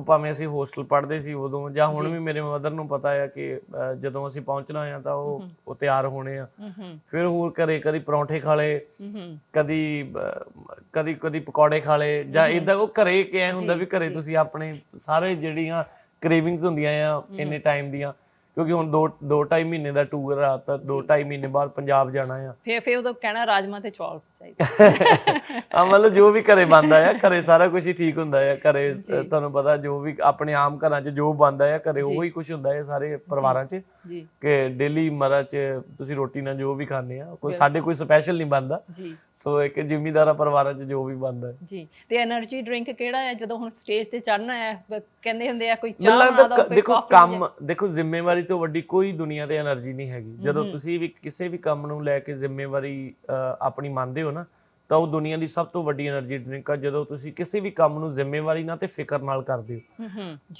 [SPEAKER 1] ਭਾਵੇਂ ਅਸੀਂ ਹੋਸਟਲ ਪੜ੍ਹਦੇ ਸੀ ਉਦੋਂ ਜਾਂ ਹੁਣ ਵੀ ਮੇਰੇ ਮਦਰ ਨੂੰ ਪਤਾ ਆ ਕਿ ਜਦੋਂ ਅਸੀਂ ਪਹੁੰਚਣਾ ਆ ਤਾਂ ਉਹ ਉਹ ਤਿਆਰ ਹੋਣੇ ਆ।
[SPEAKER 2] ਹੂੰ
[SPEAKER 1] ਫਿਰ ਹੋਰ ਘਰੇ ਕਦੀ ਪਰੌਂਠੇ ਖਾ ਲਏ
[SPEAKER 2] ਹੂੰ
[SPEAKER 1] ਕਦੀ ਅਹ, ਕਦੀ ਕਦੀ ਪਕੌੜੇ ਖਾ ਲਏ ਜਾਂ ਇਦਾਂ ਉਹ ਘਰੇ ਕਿ ਐ ਹੁੰਦਾ ਵੀ ਘਰੇ ਤੁਸੀਂ ਆਪਣੇ ਸਾਰੇ ਜਿਹੜੀਆਂ ਕ੍ਰੇਵਿੰਗਸ ਹੁੰਦੀਆਂ ਆ ਇੰਨੇ ਟਾਈਮ ਦੀਆਂ ਕਿਉਂਕਿ ਹੁਣ 2 2 2.5 ਮਹੀਨੇ ਦਾ ਟੂਰ ਆ ਤਾਂ 2 2.5 ਮਹੀਨੇ ਬਾਅਦ ਪੰਜਾਬ ਜਾਣਾ ਆ।
[SPEAKER 2] ਫਿਰ ਫਿਰ ਉਦੋਂ ਕਹਿਣਾ ਰਾਜਮਾ ਤੇ ਚੌਲ। ਚਾਹੀਦਾ
[SPEAKER 1] ਆ ਮਤਲਬ ਜੋ ਵੀ ਘਰੇ ਬੰਦਾ ਆ ਘਰੇ ਸਾਰਾ ਕੁਝ ਹੀ ਠੀਕ ਹੁੰਦਾ ਆ ਘਰੇ ਤੁਹਾਨੂੰ ਪਤਾ ਜੋ ਵੀ ਆਪਣੇ ਆਮ ਘਰਾਂ 'ਚ ਜੋ ਬੰਦਾ ਆ ਘਰੇ ਉਹ ਹੀ ਕੁਝ ਹੁੰਦਾ ਆ ਸਾਰੇ ਪਰਿਵਾਰਾਂ 'ਚ। ਕਿ ਡੇਲੀ ਮਰਾ 'ਚ ਤੁਸੀਂ ਰੋਟੀ ਨਾਲ ਜੋ ਵੀ ਖਾਂਦੇ ਆ ਕੋਈ ਸਾਡੇ ਕੋਈ ਸਪੈਸ਼ਲ ਨਹੀਂ ਬੰਦਾ
[SPEAKER 2] ਜੀ।
[SPEAKER 1] ਸੋ ਇੱਕ ਜ਼ਿਮੀਦਾਰਾ ਪਰਿਵਾਰਾਂ 'ਚ ਜੋ ਵੀ ਬੰਦਾ ਹੈ
[SPEAKER 2] ਜੀ। ਤੇ એનર્ਜੀ ਡਰਿੰਕ ਕਿਹੜਾ ਹੈ ਜਦੋਂ ਹੁਣ ਸਟੇਜ ਤੇ ਚੜਨਾ ਹੈ ਕਹਿੰਦੇ ਹੁੰਦੇ ਆ ਕੋਈ ਚਾਹ ਬਣਾ ਦੋ
[SPEAKER 1] ਦੇਖੋ ਕੰਮ ਦੇਖੋ ਜ਼ਿੰਮੇਵਾਰੀ ਤੋਂ ਵੱਡੀ ਕੋਈ ਦੁਨੀਆ ਤੇ એનર્ਜੀ ਨਹੀਂ ਹੈਗੀ। ਜਦੋਂ ਤੁਸੀਂ ਵੀ ਕਿਸੇ ਵੀ ਕੰਮ ਨੂੰ ਲੈ ਕੇ ਜ਼ਿੰਮੇਵਾਰੀ ਆਪਣੀ ਮੰਨਦੇ ਹੋ ਨਾ ਤਾਂ ਉਹ ਦੁਨੀਆ ਦੀ ਸਭ ਤੋਂ ਵੱਡੀ એનર્ਜੀ ਡਰਿੰਕ ਆ ਜਦੋਂ ਤੁਸੀਂ ਕਿਸੇ ਵੀ ਕੰਮ ਨੂੰ ਜ਼ਿੰਮੇਵਾਰੀ ਨਾਲ ਤੇ ਫਿਕਰ ਨਾਲ ਕਰਦੇ ਹੋ।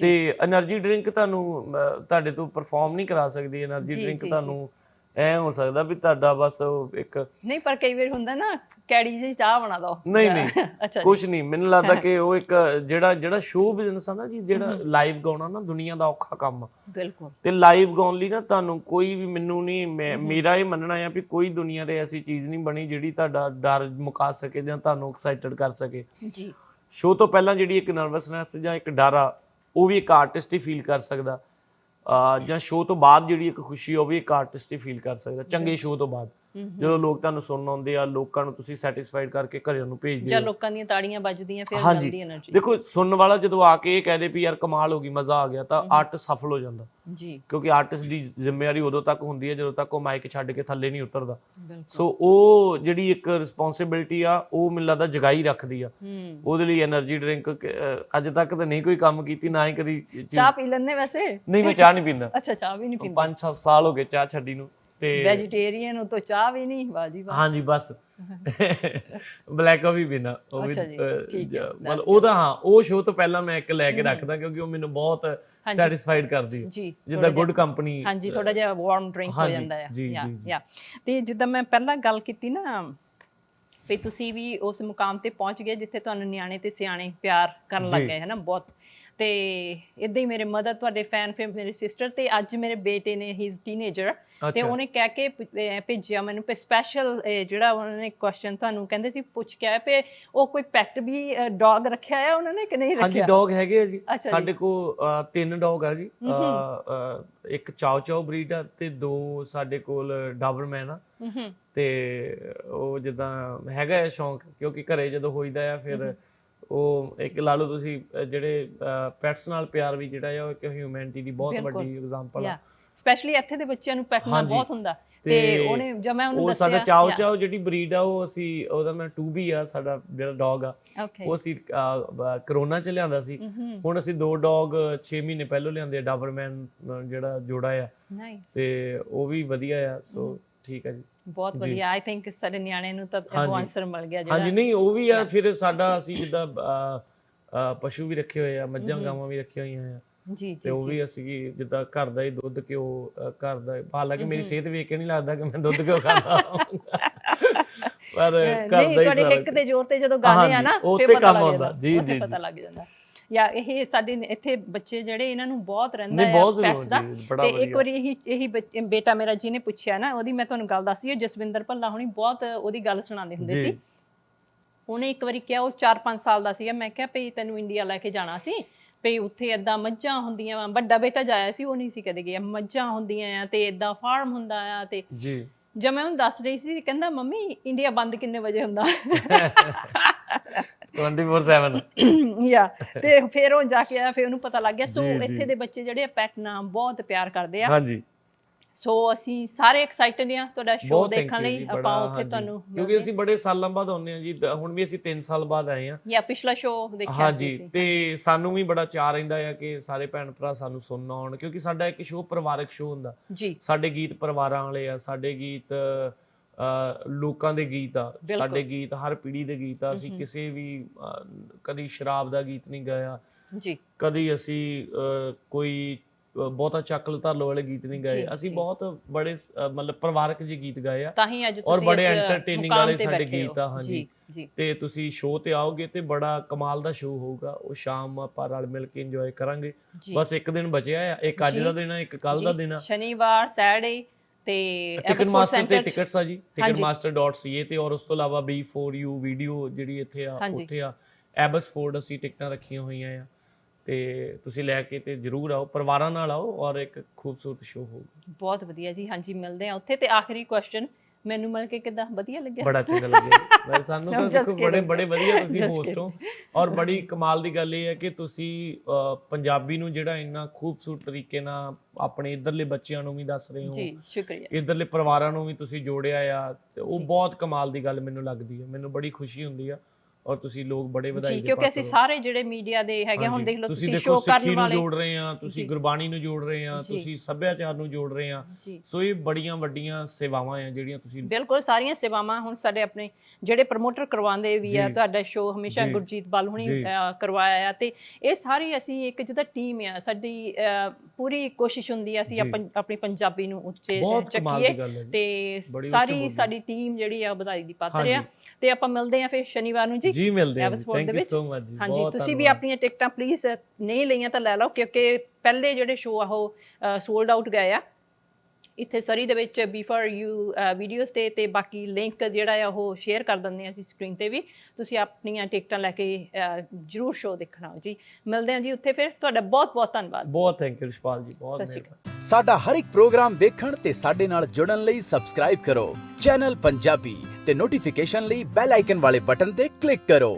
[SPEAKER 1] ਤੇ એનર્ਜੀ ਡਰਿੰਕ ਤੁਹਾਨੂੰ ਤੁਹਾਡੇ ਤੋਂ ਪਰਫਾਰਮ ਨਹੀਂ ਕਰਾ ਸਕਦੀ એનર્ਜੀ ਡਰਿੰਕ ਤੁਹਾਨੂੰ ਐ ਹੋ ਸਕਦਾ ਵੀ ਤੁਹਾਡਾ ਬਸ ਉਹ ਇੱਕ
[SPEAKER 2] ਨਹੀਂ ਪਰ ਕਈ ਵਾਰ ਹੁੰਦਾ ਨਾ ਕੈੜੀ ਜਿਹੀ ਚਾਹ ਬਣਾ ਦੋ।
[SPEAKER 1] ਨਹੀਂ ਨਹੀਂ
[SPEAKER 2] ਅੱਛਾ
[SPEAKER 1] ਕੁਝ ਨਹੀਂ ਮੈਨੂੰ ਲੱਗਦਾ ਕਿ ਉਹ ਇੱਕ ਜਿਹੜਾ ਜਿਹੜਾ ਸ਼ੋਅ ਬਿਜ਼ਨਸ ਆ ਨਾ ਜੀ ਜਿਹੜਾ ਲਾਈਵ ਗਾਉਣਾ ਨਾ ਦੁਨੀਆ ਦਾ ਔਖਾ ਕੰਮ।
[SPEAKER 2] ਬਿਲਕੁਲ।
[SPEAKER 1] ਤੇ ਲਾਈਵ ਗਾਉਣ ਲਈ ਨਾ ਤੁਹਾਨੂੰ ਕੋਈ ਵੀ ਮੈਨੂੰ ਨਹੀਂ ਮੇਰਾ ਇਹ ਮੰਨਣਾ ਆ ਵੀ ਕੋਈ ਦੁਨੀਆ ਤੇ ਐਸੀ ਚੀਜ਼ ਨਹੀਂ ਬਣੀ ਜਿਹੜੀ ਤੁਹਾਡਾ ਡਰ ਮੁਕਾ ਸਕੇ ਜਾਂ ਤੁਹਾਨੂੰ ਐਕਸਾਈਟਡ ਕਰ ਸਕੇ।
[SPEAKER 2] ਜੀ।
[SPEAKER 1] ਸ਼ੋਅ ਤੋਂ ਪਹਿਲਾਂ ਜਿਹੜੀ ਇੱਕ ਨਰਵਸਨੈਸ ਜਾਂ ਇੱਕ ਡਰ ਆ ਉਹ ਵੀ ਇੱਕ ਆਰਟਿਸਟ ਹੀ ਫੀਲ ਕਰ ਸਕਦਾ। ਜਾਂ ਸ਼ੋਅ ਤੋਂ ਬਾਅਦ ਜਿਹੜੀ ਇੱਕ ਖੁਸ਼ੀ ਉਹ ਵੀ ਇੱਕ ਆਰਟਿਸਟ ਹੀ ਫੀਲ ਕਰ ਸਕਦਾ ਚੰਗੇ ਸ਼ੋਅ ਤੋਂ ਬਾਅਦ। ਜਦੋਂ ਲੋਕ ਤੁਹਾਨੂੰ ਸੁਣਨ ਆਉਂਦੇ ਆ ਲੋਕਾਂ ਨੂੰ ਤੁਸੀਂ ਸੈਟੀਸਫਾਈਡ ਕਰਕੇ ਘਰੇ ਨੂੰ ਭੇਜਦੇ
[SPEAKER 2] ਜਾਂ ਲੋਕਾਂ ਦੀਆਂ ਤਾੜੀਆਂ ਵੱਜਦੀਆਂ ਫਿਰ ਮਿਲਦੀ એનર્ਜੀ
[SPEAKER 1] ਦੇਖੋ ਸੁਣਨ ਵਾਲਾ ਜਦੋਂ ਆ ਕੇ ਇਹ ਕਹਦੇ ਵੀ ਯਾਰ ਕਮਾਲ ਹੋ ਗਈ ਮਜ਼ਾ ਆ ਗਿਆ ਤਾਂ ਆਰਟਿਸਟ ਸਫਲ ਹੋ ਜਾਂਦਾ।
[SPEAKER 2] ਜੀ।
[SPEAKER 1] ਕਿਉਂਕਿ ਆਰਟਿਸਟ ਦੀ ਜ਼ਿੰਮੇਵਾਰੀ ਉਦੋਂ ਤੱਕ ਹੁੰਦੀ ਹੈ ਜਦੋਂ ਤੱਕ ਉਹ ਮਾਈਕ ਛੱਡ ਕੇ ਥੱਲੇ ਨਹੀਂ ਉਤਰਦਾ। ਸੋ ਉਹ ਜਿਹੜੀ ਇੱਕ ਰਿਸਪੌਂਸਿਬਿਲਟੀ ਆ ਉਹ ਮੈਨੂੰ ਲੱਗਦਾ ਜਗਾਈ ਰੱਖਦੀ ਆ। ਉਹਦੇ ਲਈ એનર્ਜੀ ਡਰਿੰਕ ਅੱਜ ਤੱਕ ਤਾਂ ਨਹੀਂ ਕੋਈ ਕੰਮ ਕੀਤੀ ਨਾ ਹੀ ਕਦੀ
[SPEAKER 2] ਚਾਹ ਪੀ ਲੈਂਦੇ ਵੈਸੇ?
[SPEAKER 1] ਨਹੀਂ ਮੈਂ ਚਾਹ ਨਹੀਂ ਪੀਂਦਾ।
[SPEAKER 2] ਅੱਛਾ ਚਾਹ ਵੀ ਨਹੀਂ ਪੀਂਦਾ।
[SPEAKER 1] 5-6 ਸਾਲ ਹੋ ਗਏ ਚਾਹ ਛੱਡੀ ਨੂੰ। ਤੇ
[SPEAKER 2] ਵੈਜੀਟੇਰੀਅਨ ਹੋ ਤਾਂ ਚਾਹ ਵੀ ਨਹੀਂ ਬਾਜੀ ਵਾਹ।
[SPEAKER 1] ਹਾਂਜੀ ਬਸ। ਬਲੈਕ ਕਾਫੀ ਪੀਣਾ ਉਹ ਵੀ
[SPEAKER 2] ਅੱਛਾ ਜੀ,
[SPEAKER 1] ਅਹ,
[SPEAKER 2] ਠੀਕ ਹੈ,
[SPEAKER 1] ਜ-
[SPEAKER 2] that's
[SPEAKER 1] ਮਤਲਬ ਉਹਦਾ ਹਾਂ ਉਹ ਸ਼ੋਅ ਤੋਂ ਪਹਿਲਾਂ ਮੈਂ ਇੱਕ ਲੈ ਕੇ ਰੱਖਦਾ ਕਿਉਂਕਿ ਉਹ ਮੈਨੂੰ ਬਹੁਤ ਸੈਟੀਸਫਾਈਡ ਕਰਦੀ ਹੈ।
[SPEAKER 2] ਜੀ
[SPEAKER 1] ਜਿੱਦਾਂ ਗੁੱਡ ਕੰਪਨੀ
[SPEAKER 2] ਹਾਂਜੀ ਥੋੜਾ ਜਿਹਾ ਵਾਰਮ ਡਰਿੰਕ ਹੋ
[SPEAKER 1] ਹਾਂਜੀ,
[SPEAKER 2] ਜਾਂਦਾ ਹੈ
[SPEAKER 1] ਜੀ,
[SPEAKER 2] ਯਾ
[SPEAKER 1] ਜੀ, ਜੀ।
[SPEAKER 2] ਯਾ। ਤੇ ਜਿੱਦਾਂ ਮੈਂ ਪਹਿਲਾਂ ਗੱਲ ਕੀਤੀ ਨਾ ਵੀ ਤੁਸੀਂ ਵੀ ਉਸ ਮੁਕਾਮ ਤੇ ਪਹੁੰਚ ਗਏ ਜਿੱਥੇ ਤੁਹਾਨੂੰ ਨਿਆਣੇ ਤੇ ਸਿਆਣੇ ਪਿਆਰ ਕਰਨ ਲੱਗ
[SPEAKER 1] ਜੀ।
[SPEAKER 2] ਗਏ ਹੈ ਨਾ ਬਹੁਤ। ਤੇ ਇਦਾਂ ਹੀ ਮੇਰੇ ਮਦਰ ਤੁਹਾਡੇ ਫੈਨ ਫਿਰ ਮੇਰੇ ਸਿਸਟਰ ਤੇ ਅੱਜ ਮੇਰੇ ਬੇਟੇ ਨੇ ਹੀ ਇਜ਼ ਟੀਨੇਜਰ ਤੇ। ਉਹਨੇ ਕਹਿ ਕੇ ਭ- ਭੇਜਿਆ ਮੈਨੂੰ ਪੇ ਸਪੈਸ਼ਲ ਜਿਹੜਾ ਉਹਨਾਂ ਨੇ ਕੁਐਸਚਨ ਤੁਹਾਨੂੰ ਕਹਿੰਦੇ ਸੀ ਪੁੱਛ ਕੇ ਆਇਆ ਪੇ ਉਹ ਕੋਈ ਪੈਕਟ ਵੀ ਡੌਗ ਰੱਖਿਆ ਹੈ ਉਹਨਾਂ ਨੇ ਕਿ ਨਹੀਂ
[SPEAKER 1] ਹਾਂਜੀ
[SPEAKER 2] ਰੱਖਿਆ?
[SPEAKER 1] ਡੌਗ ਹੈਗੇ ਆ ਜੀ।
[SPEAKER 2] ਅੱਛਾ ਜੀ।
[SPEAKER 1] ਸਾਡੇ ਕੋਲ ਅਹ, ਤਿੰਨ ਡੌਗ ਆ ਜੀ। ਅਹ, ਅਹ, ਇੱਕ ਚਾਓ ਚਾਓ ਬਰੀਡ ਆ ਤੇ ਦੋ ਸਾਡੇ ਕੋਲ ਡਾਬਰਮੈਨ ਆ। ਤੇ ਉਹ ਜਿੱਦਾਂ ਹੈਗਾ ਹੈ ਸ਼ੌਂਕ ਕਿਉਂਕਿ ਘਰੇ ਜਦੋਂ ਹੋਈਦਾ ਆ ਫਿਰ ਉਹ ਇੱਕ ਲਾ ਲਓ ਤੁਸੀਂ ਜਿਹੜੇ ਪੈਟਸ ਨਾਲ ਪਿਆਰ ਵੀ ਜਿਹੜਾ ਆ ਉਹ ਇੱਕ ਹਿਊਮੈਨਿਟੀ ਦੀ ਬਹੁਤ। ਵੱਡੀ ਐਗਜ਼ਾਮਪਲ ਆ।
[SPEAKER 2] ਸਪੈਸ਼ਲੀ ਇੱਥੇ ਦੇ ਬੱਚਿਆਂ ਨੂੰ ਪੈਟ ਨਾਲ। ਬਹੁਤ ਹੁੰਦਾ। ਤੇ ਉਹਨੇ ਜਦ ਮੈਂ ਉਹਨੂੰ
[SPEAKER 1] ਉਹ
[SPEAKER 2] ਦੱਸਿਆ
[SPEAKER 1] ਸਾਡਾ ਚਾਓ ਚਾਓ ਜਿਹੜੀ ਬਰੀਡ ਆ ਉਹ ਅਸੀਂ ਉਹਦਾ ਮੈਂ ਟੂਬੀ ਆ ਸਾਡਾ ਜਿਹੜਾ ਡੌਗ ਆ। ਉਹ ਅਸੀਂ ਕਰੋਨਾ ਚ ਲਿਆਂਦਾ ਸੀ।
[SPEAKER 2] ਹੂੰ
[SPEAKER 1] ਹੁਣ ਅਸੀਂ ਦੋ ਡੌਗ 6 ਮਹੀਨੇ ਪਹਿਲਾਂ ਲਿਆਂਦੇ ਆ ਡਾਬਰਮੈਨ ਜਿਹੜਾ ਜੋੜਾ ਆ।
[SPEAKER 2] ਨਾਈਸ
[SPEAKER 1] ਤੇ ਉਹ ਵੀ ਵਧੀਆ ਆ ਸੋ ਠੀਕ ਆ ਜੀ।
[SPEAKER 2] ਬਹੁਤ ਵਧੀਆ। ਆਈ ਥਿੰਕ ਸਾਡੇ ਨਿਆਣੇ ਨੂੰ ਤਾਂ ਉਹ
[SPEAKER 1] ਹਾਂਜੀ।
[SPEAKER 2] ਆਨਸਰ ਮਿਲ ਗਿਆ
[SPEAKER 1] ਹਾਂਜੀ
[SPEAKER 2] ਜਿਹੜਾ
[SPEAKER 1] ਨਹੀਂ ਉਹ ਵੀ ਆ ਫਿਰ ਸਾਡਾ ਅਸੀਂ ਜਿੱਦਾਂ ਪਸ਼ੂ ਵੀ ਰੱਖੇ ਹੋਏ ਆ ਮੱਝਾਂ ਗਾਵਾਂ ਵੀ ਰੱਖੀਆਂ ਹੋਈਆਂ ਆ।
[SPEAKER 2] ਜੀ
[SPEAKER 1] ਤੇ
[SPEAKER 2] ਜੀ
[SPEAKER 1] ਉਹ ਵੀ ਅਸੀਂ ਜਿੱਦਾਂ ਘਰ ਦਾ ਹੀ ਦੁੱਧ ਅਹ, ਘਰ ਦਾ ਹਾਲਾਂਕਿ ਮੇਰੀ ਸਿਹਤ ਵੇਖ ਕੇ ਨਹੀਂ ਲੱਗਦਾ ਕਿ ਮੈਂ ਦੁੱਧ ਘਿਓ ਖਾਂਦਾ ਪਰ ਘਰ
[SPEAKER 2] ਨਹੀਂ
[SPEAKER 1] ਦਾ ਹੀ
[SPEAKER 2] ਤੁਹਾਡੇ
[SPEAKER 1] ਸਾਰਾ
[SPEAKER 2] ਹਿੱਕ ਦੇ ਜ਼ੋਰ ਤੇ ਜਦੋਂ ਗਾਣੇ ਆ
[SPEAKER 1] ਹਾਂਜੀ,
[SPEAKER 2] ਨਾ ਫਿਰ
[SPEAKER 1] ਤੇ
[SPEAKER 2] ਪਤਾ
[SPEAKER 1] ਕੰਮ
[SPEAKER 2] ਲੱਗ
[SPEAKER 1] ਆਉਂਦਾ।
[SPEAKER 2] ਜਾਂਦਾ
[SPEAKER 1] ਜੀ, ਜੀ,
[SPEAKER 2] ਪਤਾ। ਲੱਗ ਜਾਂਦਾ। ਯਾ ਇਹ ਸਾਡੇ ਨ- ਇੱਥੇ ਬੱਚੇ ਜਿਹੜੇ ਇਹਨਾਂ ਨੂੰ ਬਹੁਤ ਰਹਿੰਦਾ ਹੈ ਪੈਟਸ ਦਾ
[SPEAKER 1] ਜੀ,
[SPEAKER 2] ਤੇ ਇੱਕ। ਵਾਰੀ ਇਹੀ ਇਹੀ ਬੇਟਾ ਮੇਰਾ ਜਿਹਨੇ ਪੁੱਛਿਆ ਨਾ ਉਹਦੀ ਮੈਂ ਤੁਹਾਨੂੰ ਗੱਲ ਦੱਸੀ ਉਹ ਜਸਵਿੰਦਰ ਭੱਲਾ ਹੁਣੀ ਬਹੁਤ ਉਹਦੀ ਗੱਲ ਸੁਣਾਉਂਦੇ ਹੁੰਦੇ
[SPEAKER 1] ਜੀ।
[SPEAKER 2] ਸੀ ਉਹਨੇ ਇੱਕ ਵਾਰੀ ਕਿਹਾ ਉਹ 4-5 ਸਾਲ ਦਾ ਸੀਗਾ ਮੈਂ ਕਿਹਾ ਭਈ ਤੈਨੂੰ ਇੰਡੀਆ ਲੈ ਕੇ ਜਾਣਾ ਸੀ ਭਈ ਉੱਥੇ ਏਦਾਂ ਮੱਝਾਂ ਹੁੰਦੀਆਂ ਵਾਂ। ਵੱਡਾ ਬੇਟਾ ਜਾਇਆ ਸੀ ਉਹ ਨਹੀਂ ਸੀ ਕਦੇ ਗਿਆ ਮੱਝਾਂ ਹੁੰਦੀਆਂ ਆ ਤੇ ਏਦਾਂ ਫਾਰਮ ਹੁੰਦਾ ਆ ਤੇ
[SPEAKER 1] ਜੀ
[SPEAKER 2] ਜਦ ਮੈਂ ਉਹਨੂੰ ਦੱਸ ਰਹੀ ਸੀ ਕਹਿੰਦਾ ਮੰਮੀ ਇੰਡੀਆ ਬੰਦ ਕਿੰਨੇ ਵਜੇ ਹੁੰਦਾ
[SPEAKER 1] 24/7
[SPEAKER 2] ਯਾ ਤੇ ਫਿਰ ਉਹ ਜਾ ਕੇ ਆਇਆ ਫਿਰ ਉਹਨੂੰ ਪਤਾ ਲੱਗ ਗਿਆ। ਸੋ
[SPEAKER 1] ਜੀ, ਜੀ।
[SPEAKER 2] ਇੱਥੇ ਦੇ ਬੱਚੇ ਜਿਹੜੇ ਪੈਟ ਨਾਮ ਬਹੁਤ ਪਿਆਰ ਕਰਦੇ ਆ।
[SPEAKER 1] ਹਾਂਜੀ।
[SPEAKER 2] ਸੋ ਅਸੀਂ ਸਾਰੇ ਐਕਸਾਈਟਡ ਆ ਤੁਹਾਡਾ ਸ਼ੋਅ
[SPEAKER 1] ਬਹੁਤ thank
[SPEAKER 2] ਦੇਖਣ
[SPEAKER 1] you
[SPEAKER 2] ਲਈ।
[SPEAKER 1] ਜੀ,
[SPEAKER 2] ਆਪਾਂ
[SPEAKER 1] ਬੜਾ,
[SPEAKER 2] ਉੱਥੇ
[SPEAKER 1] ਹਾਂਜੀ।
[SPEAKER 2] ਤੁਹਾਨੂੰ
[SPEAKER 1] ਕਿਉਂਕਿ ਅਸੀਂ ਬੜੇ ਸਾਲਾਂ ਬਾਅਦ ਆਉਂਦੇ ਹਾਂ ਜੀ ਦ- ਹੁਣ ਵੀ ਅਸੀਂ 3 ਸਾਲ ਬਾਅਦ ਆਏ ਹਾਂ।
[SPEAKER 2] ਯਾ ਪਿਛਲਾ ਸ਼ੋਅ ਦੇਖਿਆ ਸੀ
[SPEAKER 1] ਹਾਂਜੀ
[SPEAKER 2] ਅਸੀਂ।
[SPEAKER 1] ਤੇ ਸਾਨੂੰ ਵੀ ਬੜਾ ਚਾਅ ਰਹਿੰਦਾ ਹੈ ਕਿ ਸਾਰੇ ਭੈਣ ਭਰਾ ਸਾਨੂੰ ਸੁਣਨ ਆਉਣ ਕਿਉਂਕਿ ਸਾਡਾ ਇੱਕ ਸ਼ੋਅ ਪਰਿਵਾਰਕ ਸ਼ੋਅ ਹੁੰਦਾ।
[SPEAKER 2] ਜੀ।
[SPEAKER 1] ਸਾਡੇ ਗੀਤ ਪਰਿਵਾਰਾਂ ਵਾਲੇ ਆ ਸਾਡੇ ਗੀਤ ਅ, ਲੋਕਾਂ ਦੇ ਗੀਤ ਆ। ਸਾਡੇ ਗੀਤ ਹਰ ਪੀੜ੍ਹੀ ਦੇ ਗੀਤ ਆ ਅਸੀਂ ਕਿਸੇ ਵੀ ਕਦੀ ਸ਼ਰਾਬ ਦਾ ਗੀਤ ਨਹੀਂ ਗਾਇਆ।
[SPEAKER 2] ਜੀ।
[SPEAKER 1] ਕਦੀ ਅਸੀਂ ਕੋਈ ਬਹੁਤਾ ਚੱਕਲ ਧਰਲੋ ਵਾਲੇ ਗੀਤ ਨਹੀਂ
[SPEAKER 2] ਜੀ,
[SPEAKER 1] ਗਾਏ ਅਸੀਂ
[SPEAKER 2] ਜੀ।
[SPEAKER 1] ਬਹੁਤ ਬੜੇ ਮਤਲਬ ਪਰਿਵਾਰਕ ਜਿਹੇ ਗੀਤ ਗਾਏ ਆ।
[SPEAKER 2] ਤਾਂ ਹੀ ਅੱਜ
[SPEAKER 1] ਔਰ
[SPEAKER 2] ਤੁਸੀਂ
[SPEAKER 1] ਬੜੇ
[SPEAKER 2] ਇਸ
[SPEAKER 1] entertaining
[SPEAKER 2] ਮੁਕਾਮ
[SPEAKER 1] ਵਾਲੇ ਸਾਡੇ। ਗੀਤ ਆ, ਹਾਂਜੀ।
[SPEAKER 2] ਜੀ ਜੀ।
[SPEAKER 1] ਤੇ ਤੁਸੀਂ ਸ਼ੋਅ ਤੇ ਆਓਗੇ ਤੇ ਬੜਾ ਕਮਾਲ ਦਾ ਸ਼ੋਅ ਹੋਊਗਾ। ਉਹ ਸ਼ਾਮ ਆਪਾਂ ਰਲ ਮਿਲ ਕੇ ਇੰਜੋਏ ਕਰਾਂਗੇ।
[SPEAKER 2] ਜੀ।
[SPEAKER 1] ਬਸ ਇੱਕ ਦਿਨ ਬਚਿਆ ਆ ਇੱਕ ਅੱਜ
[SPEAKER 2] ਜੀ।
[SPEAKER 1] ਦਾ ਦਿਨ ਆ ਇੱਕ ਕੱਲ ਦਾ
[SPEAKER 2] ਜੀ,
[SPEAKER 1] ਦਿਨ ਆ।
[SPEAKER 2] ਸ਼ਨੀਵਾਰ ਸੈਟਰਡੇ ਤੇ
[SPEAKER 1] ਟਿਕਟ ਮਾਸਟਰ ਤੇ ਟਿਕਟਸ ਆ ਜੀ ticketmaster.ca ਤੇ ਔਰ ਉਸ ਤੋਂ ਇਲਾਵਾ B4U ਵੀਡੀਓ ਜਿਹੜੀ ਇੱਥੇ ਆ। ਉੱਥੇ ਆ ਐਬਸਫੋਰਡ ਅਸੀਂ ਟਿਕਟਾਂ ਰੱਖੀਆਂ ਹੋਈਆਂ ਆ। ਤੇ ਤੁਸੀਂ ਲੈ ਕੇ ਤੇ ਜਰੂਰ ਆਓ ਪਰਿਵਾਰਾਂ ਨਾਲ ਆਓ ਔਰ ਇੱਕ ਖੂਬਸੂਰਤ ਸ਼ੋਅ ਹੋਊਗਾ
[SPEAKER 2] ਬਹੁਤ ਵਧੀਆ ਜੀ ਹਾਂਜੀ ਮਿਲਦੇ ਆ ਉੱਥੇ। ਤੇ ਆਖਰੀ ਕੁਐਸਚਨ ਮੈਨੂੰ ਮਿਲ ਕੇ ਕਿਦਾਂ ਵਧੀਆ ਲੱਗਿਆ?
[SPEAKER 1] ਬੜਾ ਚੰਗਾ ਲੱਗਿਆ। ਵੈਸੇ ਸਾਨੂੰ ਤਾਂ ਦੇਖੋ ਬੜੇ. ਬੜੇ ਵਧੀਆ ਤੁਸੀਂ ਹੋਸਟ ਹੋ। ਔਰ ਬੜੀ ਕਮਾਲ ਦੀ ਗੱਲ ਇਹ ਹੈ ਕਿ ਤੁਸੀਂ ਪੰਜਾਬੀ ਨੂੰ ਜਿਹੜਾ ਇੰਨਾ ਖੂਬਸੂਰਤ ਤਰੀਕੇ ਨਾਲ ਆਪਣੇ ਇਧਰਲੇ ਬੱਚਿਆਂ ਨੂੰ ਵੀ ਦੱਸ ਰਹੇ ਹੋ।
[SPEAKER 2] ਜੀ ਸ਼ੁਕਰੀਆ।
[SPEAKER 1] ਇਧਰਲੇ ਪਰਿਵਾਰਾਂ ਨੂੰ ਵੀ ਤੁਸੀਂ ਜੋੜਿਆ ਆ। ਤੇ ਉਹ। ਬਹੁਤ ਕਮਾਲ ਦੀ ਗੱਲ ਮੈਨੂੰ ਲੱਗਦੀ ਹੈ। ਮੈਨੂੰ ਬੜੀ ਖੁਸ਼ੀ ਹੁੰਦੀ ਆ। ਔਰ ਤੁਸੀਂ ਲੋਕ ਬੜੇ ਵਧਾਈ
[SPEAKER 2] ਜੀ
[SPEAKER 1] ਦੇ
[SPEAKER 2] ਕਿਉਂਕਿ ਅਸੀਂ। ਸਾਰੇ ਜਿਹੜੇ ਮੀਡੀਆ ਦੇ ਹੈਗੇ ਹੁਣ ਦੇਖ ਲਓ ਤੁਸੀਂ ਸ਼ੋਅ ਕਰਨ ਵਾਲੇ
[SPEAKER 1] ਜੋੜ ਰਹੇ ਆ ਤੁਸੀਂ। ਗੁਰਬਾਣੀ ਨੂੰ ਜੋੜ ਰਹੇ ਆ। ਤੁਸੀਂ ਸੱਭਿਆਚਾਰ ਨੂੰ ਜੋੜ ਰਹੇ ਆ ਸੋ ਇਹ ਬੜੀਆਂ ਵੱਡੀਆਂ ਸੇਵਾਵਾਂ ਆ ਜਿਹੜੀਆਂ ਤੁਸੀਂ
[SPEAKER 2] ਬਿਲਕੁਲ ਸਾਰੀਆਂ ਸੇਵਾਵਾਂ ਹੁਣ ਸਾਡੇ ਆਪਣੇ ਜਿਹੜੇ ਪ੍ਰਮੋਟਰ ਕਰਵਾਉਂਦੇ ਵੀ ਆ। ਤੁਹਾਡਾ ਸ਼ੋਅ ਹਮੇਸ਼ਾ। ਗੁਰਜੀਤ ਬਲ ਹੁਣੀ ਕਰਵਾਇਆ ਆ ਤੇ ਇਹ ਸਾਰੀ ਅਸੀਂ ਇੱਕ ਜਿਹਦਾ ਟੀਮ ਆ ਸਾਡੀ ਪੂਰੀ ਕੋਸ਼ਿਸ਼ ਹੁੰਦੀ ਆ ਅਸੀਂ। ਆਪਣ- ਪੰਜਾਬੀ ਨੂੰ ਉੱਚੇ ਚੱਕੀਏ ਤੇ ਸਾਰੀ। ਸਾਡੀ ਟੀਮ ਜਿਹੜੀ ਆ ਵਧਾਈ ਦੀ ਪਾਤਰ ਆ। ਤੇ ਆਪਾਂ ਮਿਲਦੇ ਆ ਫਿਰ ਸ਼ਨੀਵਾਰ ਨੂੰ ਜੀ
[SPEAKER 1] ਜੀ ਮਿਲਦੇ
[SPEAKER 2] ਦੇ
[SPEAKER 1] ਥੈਂਕ ਯੂ
[SPEAKER 2] ਵਿੱਚ।
[SPEAKER 1] ਸੋ ਮਚ ਜੀ
[SPEAKER 2] ਹਾਂਜੀ
[SPEAKER 1] ਬਹੁਤ
[SPEAKER 2] ਤੁਸੀਂ ਵੀ
[SPEAKER 1] ਧੰਨਵਾਦ।
[SPEAKER 2] ਆਪਣੀਆਂ ਟਿਕਟਾਂ ਪਲੀਜ਼ ਨਹੀਂ ਲਈਆਂ ਤਾਂ ਲੈ ਲਓ ਕਿਉਂਕਿ ਪਹਿਲੇ ਜਿਹੜੇ ਸ਼ੋਅ ਆ ਉਹ ਸੋਲਡ ਆਊਟ ਗਏ ਆ ਇੱਥੇ ਸਰੀ ਦੇ ਵਿੱਚ ਬੀ ਫॉर ਯੂ ਵੀਡੀਓਜ਼ ਤੇ ਤੇ ਬਾਕੀ ਲਿੰਕ ਜਿਹੜਾ ਆ ਉਹ ਸ਼ੇਅਰ ਕਰ ਦਿੰਦੇ ਆ ਅਸੀਂ ਸਕਰੀਨ ਤੇ ਵੀ। ਤੁਸੀਂ ਆਪਣੀਆਂ ਟਿਕਟਾਂ ਲੈ ਕੇ ਜ਼ਰੂਰ ਸ਼ੋਅ ਦੇਖਣਾ ਜੀ। ਮਿਲਦੇ ਆ ਜੀ ਉੱਥੇ ਫਿਰ। ਤੁਹਾਡਾ ਬਹੁਤ ਬਹੁਤ ਧੰਨਵਾਦ।
[SPEAKER 1] ਬਹੁਤ ਥੈਂਕ ਯੂ ਰਿਸ਼ਪਾਲ ਜੀ ਬਹੁਤ
[SPEAKER 2] ਸਤਿ ਸ਼੍ਰੀ
[SPEAKER 1] ਮਿਹਰਬਾਨੀ।
[SPEAKER 3] ਸਾਡਾ ਹਰ ਇੱਕ ਪ੍ਰੋਗਰਾਮ ਵੇਖਣ ਤੇ ਸਾਡੇ ਨਾਲ ਜੁੜਨ ਲਈ ਸਬਸਕ੍ਰਾਈਬ ਕਰੋ। ਚੈਨਲ ਪੰਜਾਬੀ ਤੇ ਨੋਟੀਫਿਕੇਸ਼ਨ ਲਈ ਬੈਲ ਆਈਕਨ ਵਾਲੇ ਬਟਨ ਤੇ ਕਲਿੱਕ ਕਰੋ।